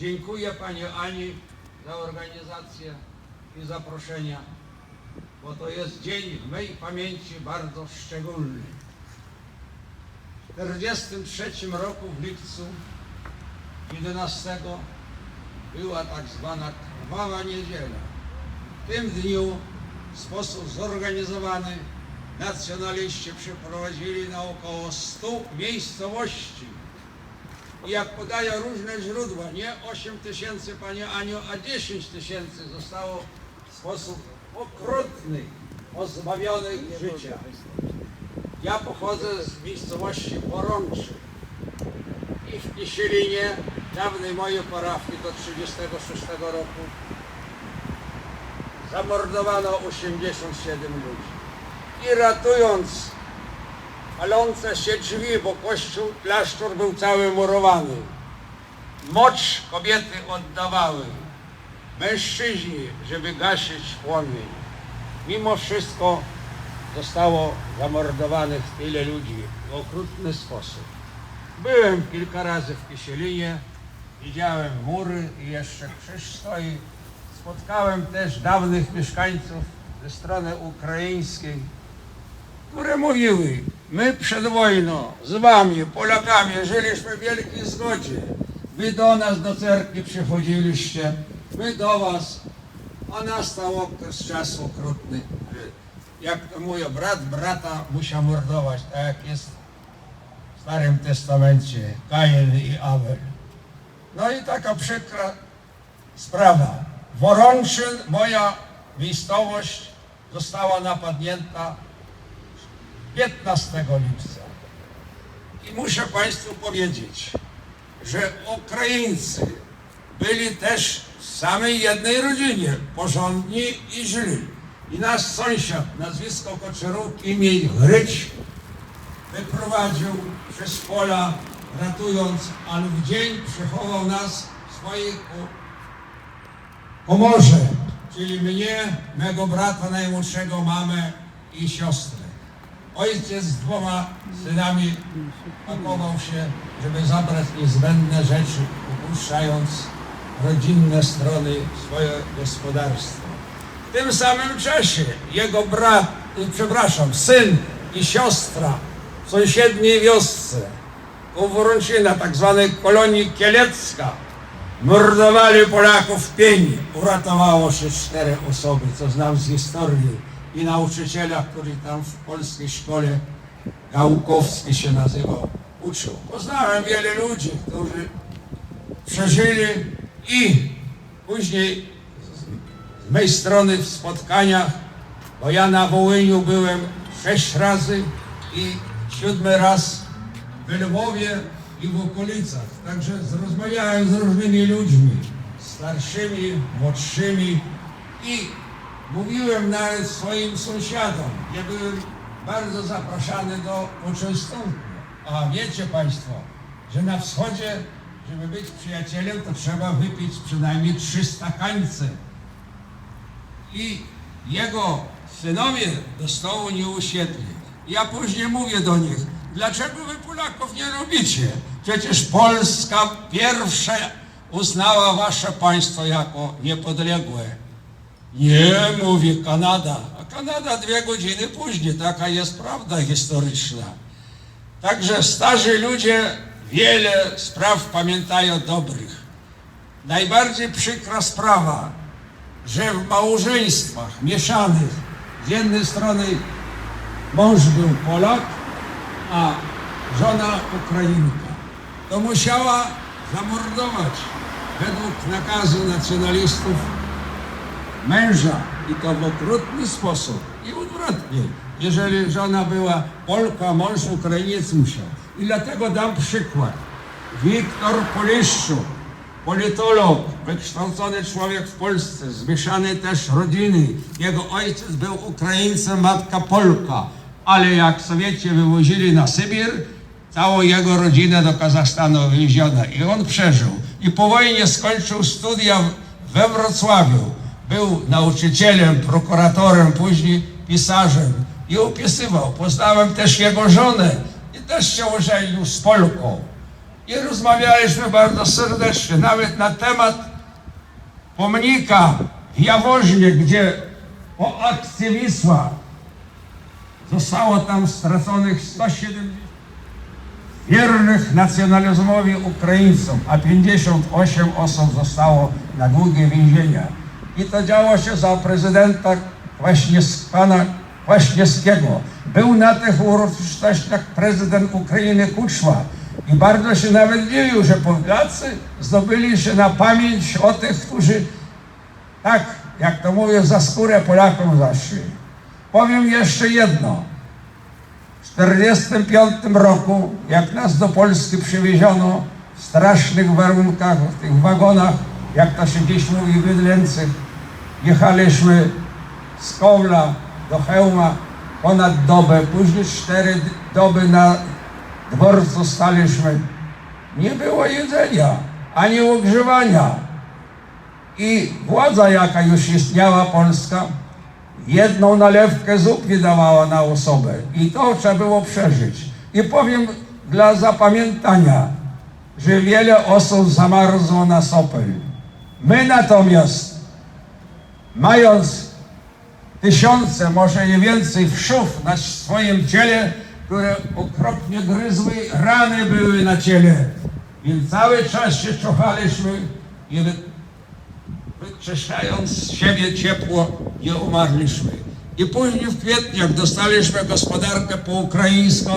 Dziękuję Pani Ani za organizację i zaproszenia, bo to jest dzień w mej pamięci bardzo szczególny. W 1943 roku w lipcu 11 była tak zwana krwawa niedziela. W tym dniu w sposób zorganizowany nacjonaliści przeprowadzili na około 100 miejscowości. I jak podają różne źródła, nie 8 tysięcy, Panie Aniu, a 10 tysięcy zostało w sposób okrutny pozbawionych życia. Ja pochodzę z miejscowości Porączy i w Kisielinie, dawnej mojej parafii do 36 roku, zamordowano 87 ludzi. I ratując palące się drzwi, bo kościół, klasztor był cały murowany, mocz kobiety oddawały, mężczyźni, żeby gasić płomień. Mimo wszystko zostało zamordowanych tyle ludzi w okrutny sposób. Byłem kilka razy w Kisielinie, widziałem mury i jeszcze krzyż stoi. Spotkałem też dawnych mieszkańców ze strony ukraińskiej, które mówiły, my przed wojną z wami, Polakami, żyliśmy w wielkiej zgodzie. Wy do nas do cerkwi przychodziliście, my do was, a nastał okres czasu okrutny, jak to mówią, brat brata musiał mordować, tak jak jest w Starym Testamencie, Kain i Abel. No i taka przykra sprawa. Worączyn, moja miejscowość, została napadnięta 15 lipca. I muszę Państwu powiedzieć, że Ukraińcy byli też w samej jednej rodzinie, porządni i źli. I nasz sąsiad, nazwisko Koczerówki, imię Gryć, wyprowadził przez pola, ratując, ale w dzień przechował nas w swojej pomorze, czyli mnie, mego brata najmłodszego, mamę i siostrę. Ojciec z dwoma synami pakował się, żeby zabrać niezbędne rzeczy, opuszczając rodzinne strony swoje gospodarstwo. W tym samym czasie jego brat, y, przepraszam, syn i siostra w sąsiedniej wiosce koło Worączyna, tak zwanej kolonii Kielecka, mordowali Polaków w pieni. Uratowało się cztery osoby, co znam z historii i nauczyciela, który tam w polskiej szkole Gałkowski się nazywał, uczył. Poznałem wiele ludzi, którzy przeżyli i później z mojej strony w spotkaniach, bo ja na Wołyniu byłem sześć razy i siódmy raz w Lwowie i w okolicach. Także rozmawiałem z różnymi ludźmi, starszymi, młodszymi i mówiłem nawet swoim sąsiadom. Ja byłem bardzo zapraszany do poczęstunku. A wiecie Państwo, że na wschodzie, żeby być przyjacielem, to trzeba wypić przynajmniej 300 kańce i jego synowie do stołu nie usiedli. Ja później mówię do nich, dlaczego wy Polaków nie robicie? Przecież Polska pierwsza uznała wasze państwo jako niepodległe. Nie, mówi Kanada. A Kanada dwie godziny później, taka jest prawda historyczna. Także starzy ludzie wiele spraw pamiętają dobrych. Najbardziej przykra sprawa, że w małżeństwach mieszanych z jednej strony mąż był Polak, a żona Ukrainka, to musiała zamordować według nakazu nacjonalistów męża i to w okrutny sposób i odwrotnie. Jeżeli żona była Polka, mąż Ukrainiec musiał. I dlatego dam przykład. Wiktor Poliszczuk, politolog, wykształcony człowiek w Polsce, zmieszany też rodziny. Jego ojciec był Ukraińcem, matka Polka, ale jak Sowieci wywozili na Sybir, całą jego rodzinę do Kazachstanu wywieziono i on przeżył. I po wojnie skończył studia we Wrocławiu. Był nauczycielem, prokuratorem, później pisarzem i opisywał. Poznałem też jego żonę i też się ożenił z Polką. i rozmawialiśmy bardzo serdecznie, nawet na temat pomnika w Jaworznie, gdzie po akcji Wisła zostało tam straconych 170 wiernych nacjonalizmowi Ukraińcom, a 58 osób zostało na długie więzienia. I to działo się za prezydenta Kwaśnies, pana Kwaśniewskiego. Był na tych uroczystościach prezydent Ukrainy Kuczma i bardzo się nawet dziwił, że Polacy zdobyli się na pamięć o tych, którzy tak, jak to mówię, za skórę Polakom zaszli. Powiem jeszcze jedno. W 1945 roku, jak nas do Polski przywieziono w strasznych warunkach, w tych wagonach, jak to się dziś mówi, bydlęcych, jechaliśmy z Kowla do Chełma ponad dobę, później cztery doby na dworcu staliśmy. Nie było jedzenia, ani ogrzewania. I władza, jaka już istniała polska, jedną nalewkę zupy dawała na osobę. I to trzeba było przeżyć. I powiem dla zapamiętania, że wiele osób zamarzło na sopel. My natomiast, mając tysiące, może i więcej wszów na swoim ciele, które okropnie gryzły, rany były na ciele. Więc cały czas się czochaliśmy i wy- wyczyszczając z siebie ciepło, nie umarliśmy. I później w kwietniu, jak dostaliśmy gospodarkę po ukraińsku,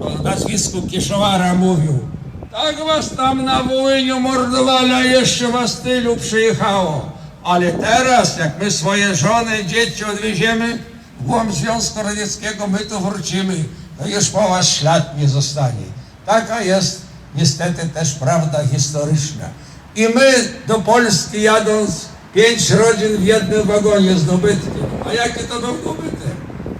to o nazwisku Kiszowara mówił, tak was tam na Wołyniu mordowali, a jeszcze was tylu przyjechało. Ale teraz, jak my swoje żony, dzieci odwieziemy w głąb Związku Radzieckiego, my tu wrócimy, to już po was ślad nie zostanie. Taka jest niestety też prawda historyczna. I my do Polski jadąc, pięć rodzin w jednym wagonie z dobytkiem. A jakie to był dobytek?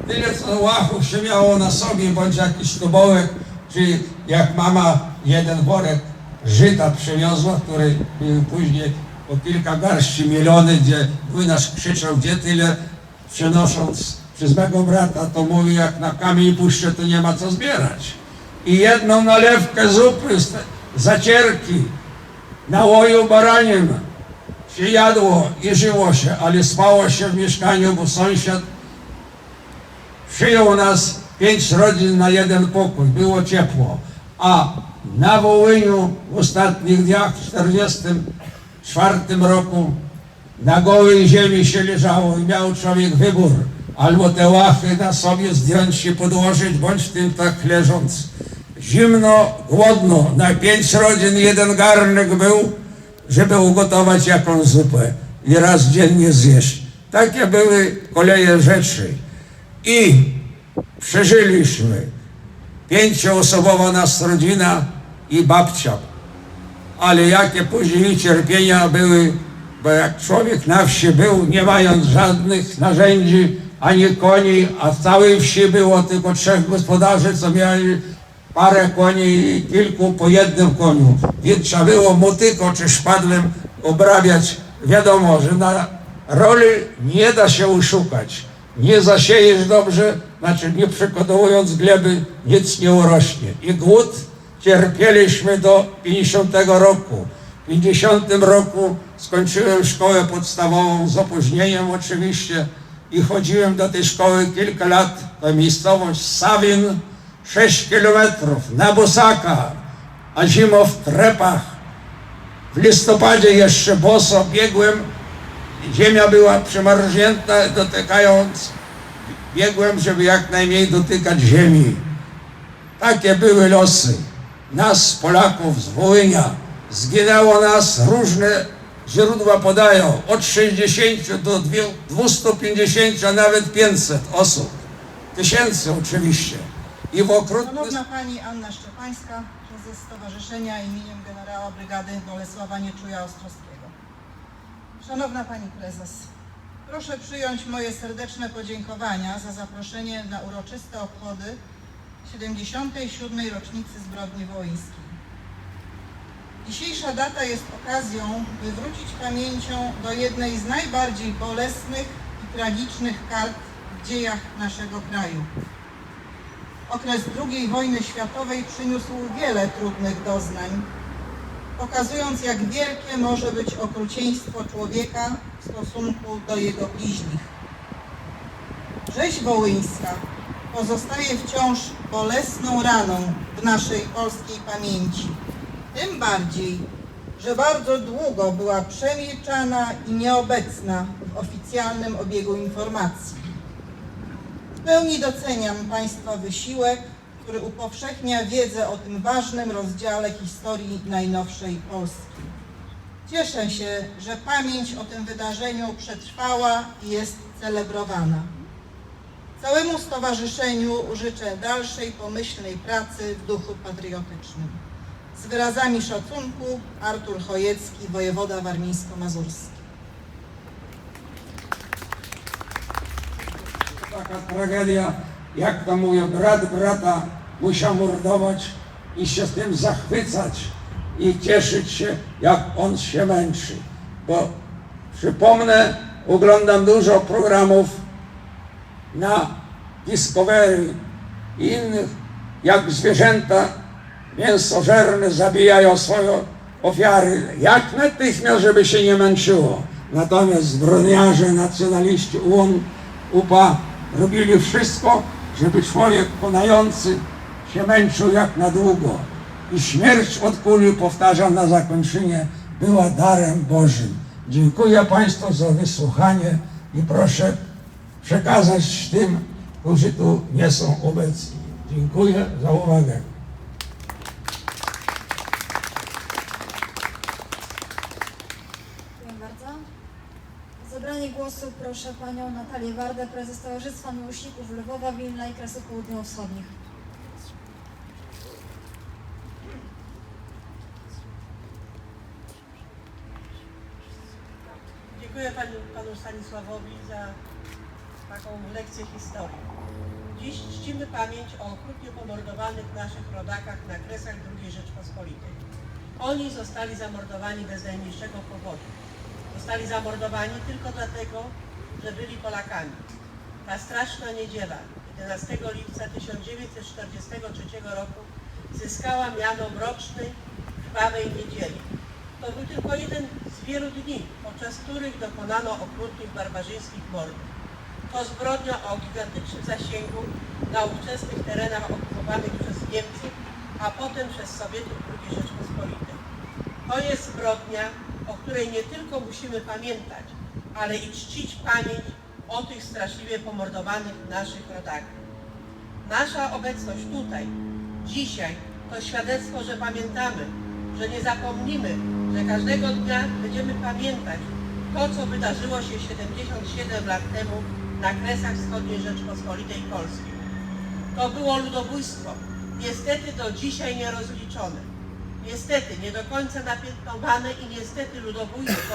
Tyle co łachów się miało na sobie, bądź jakiś tubołek, czy jak mama jeden worek żyta przywiozła, który był później po kilka garści miliony, gdzie młynarz krzyczał, gdzie tyle, przenosząc przez mego brata, to mówi, jak na kamień puszczę, to nie ma co zbierać. I jedną nalewkę zupy, z zacierki, nałoju baranin się jadło i żyło się, ale spało się w mieszkaniu, bo sąsiad przyjął nas pięć rodzin na jeden pokój, było ciepło. A na Wołyniu w ostatnich dniach, w 1944 roku, na gołej ziemi się leżało i miał człowiek wybór. Albo te łachy na sobie zdjąć się podłożyć, bądź tym tak leżąc. Zimno, głodno, na pięć rodzin jeden garnek był, żeby ugotować jakąś zupę i raz dziennie zjeść. Takie były koleje rzeczy. I przeżyliśmy. Pięcioosobowa nas rodzina i babcia. Ale jakie później cierpienia były, bo jak człowiek na wsi był, nie mając żadnych narzędzi, ani koni, a w całej wsi było tylko trzech gospodarzy, co mieli parę koni i kilku po jednym koniu. Więc trzeba było motyko czy szpadlem obrabiać. Wiadomo, że na roli nie da się uszukać. Nie zasiejesz dobrze, znaczy nie przygotowując gleby, nic nie urośnie. I głód cierpieliśmy do 50 roku. W 50 roku skończyłem szkołę podstawową z opóźnieniem oczywiście i chodziłem do tej szkoły kilka lat. To miejscowość Sawin, 6 kilometrów na Bosaka, a zimą w trepach. W listopadzie jeszcze boso biegłem, ziemia była przemarznięta, dotykając, biegłem, żeby jak najmniej dotykać ziemi. Takie były losy. Nas, Polaków z Wołynia, zginęło nas różne źródła podają, od 60 do dwie- 250, a nawet 500 osób. Tysięcy oczywiście. I w okrutny Szanowna Pani Anna Szczepańska, prezes Stowarzyszenia imieniem generała Brygady Bolesława Nieczuja Ostrowskiego. Szanowna Pani Prezes, proszę przyjąć moje serdeczne podziękowania za zaproszenie na uroczyste obchody 77. rocznicy zbrodni wołyńskiej. Dzisiejsza data jest okazją, by wrócić pamięcią do jednej z najbardziej bolesnych i tragicznych kart w dziejach naszego kraju. Okres II wojny światowej przyniósł wiele trudnych doznań, pokazując jak wielkie może być okrucieństwo człowieka w stosunku do jego bliźnich. Rzeź wołyńska pozostaje wciąż bolesną raną w naszej polskiej pamięci. Tym bardziej, że bardzo długo była przemilczana i nieobecna w oficjalnym obiegu informacji. W pełni doceniam Państwa wysiłek, który upowszechnia wiedzę o tym ważnym rozdziale historii najnowszej Polski. Cieszę się, że pamięć o tym wydarzeniu przetrwała i jest celebrowana. Całemu stowarzyszeniu życzę dalszej pomyślnej pracy w duchu patriotycznym. Z wyrazami szacunku Artur Chojecki, wojewoda warmińsko-mazurski. Taka tragedia, jak to mówią, brat brata musiał mordować i się tym zachwycać i cieszyć się, jak on się męczy. Bo przypomnę, oglądam dużo programów na Discovery i innych, jak zwierzęta mięsożerne zabijają swoje ofiary. Jak natychmiast, żeby się nie męczyło. Natomiast zbrodniarze, nacjonaliści UON, UPA robili wszystko, żeby człowiek konający się męczył jak na długo. I śmierć od kuli, powtarzam na zakończenie, była darem Bożym. Dziękuję Państwu za wysłuchanie i proszę przekazać tym, którzy tu nie są obecni. Dziękuję za uwagę. Dziękuję bardzo. O zabranie głosu proszę panią Natalię Wardę, prezes Towarzystwa Miłośników Lwowa, Wilna i Kresów Południowo-Wschodnich. Dziękuję panu, panu Stanisławowi za taką lekcję historii. Dziś czcimy pamięć o okrutnie pomordowanych naszych rodakach na kresach II Rzeczpospolitej. Oni zostali zamordowani bez najmniejszego powodu. Zostali zamordowani tylko dlatego, że byli Polakami. Ta straszna niedziela 11 lipca 1943 roku zyskała miano mrocznej, krwawej niedzieli. To był tylko jeden z wielu dni, podczas których dokonano okrutnych, barbarzyńskich mordów. To zbrodnia o gigantycznym zasięgu na ówczesnych terenach okupowanych przez Niemców, a potem przez Sowietów II Rzeczpospolitej. To jest zbrodnia, o której nie tylko musimy pamiętać, ale i czcić pamięć o tych straszliwie pomordowanych naszych rodakach. Nasza obecność tutaj, dzisiaj, to świadectwo, że pamiętamy, że nie zapomnimy, że każdego dnia będziemy pamiętać to, co wydarzyło się 77 lat temu na kresach wschodniej Rzeczpospolitej Polskiej. To było ludobójstwo, niestety do dzisiaj nierozliczone. Niestety nie do końca napiętnowane i niestety ludobójstwo,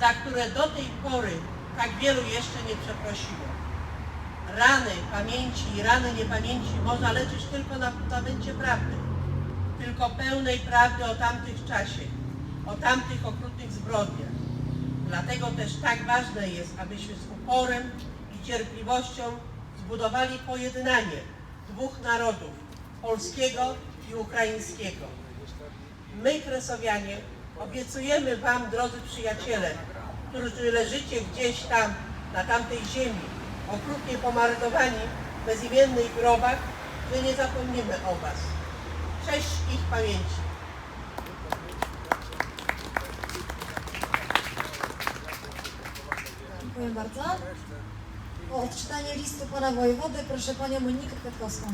za które do tej pory tak wielu jeszcze nie przeprosiło. Rany pamięci i rany niepamięci można leczyć tylko na fundamencie prawdy. Tylko pełnej prawdy o tamtych czasie, o tamtych okrutnych zbrodniach. Dlatego też tak ważne jest, abyśmy z uporem cierpliwością zbudowali pojednanie dwóch narodów, polskiego i ukraińskiego. My, Kresowianie, obiecujemy Wam, drodzy przyjaciele, którzy leżycie gdzieś tam, na tamtej ziemi, okrutnie pomordowani w bezimiennych grobach, że nie zapomnimy o Was. Cześć ich pamięci. Dziękuję bardzo. O odczytanie listu pana wojewody proszę panią Monikę Kwiatkowską.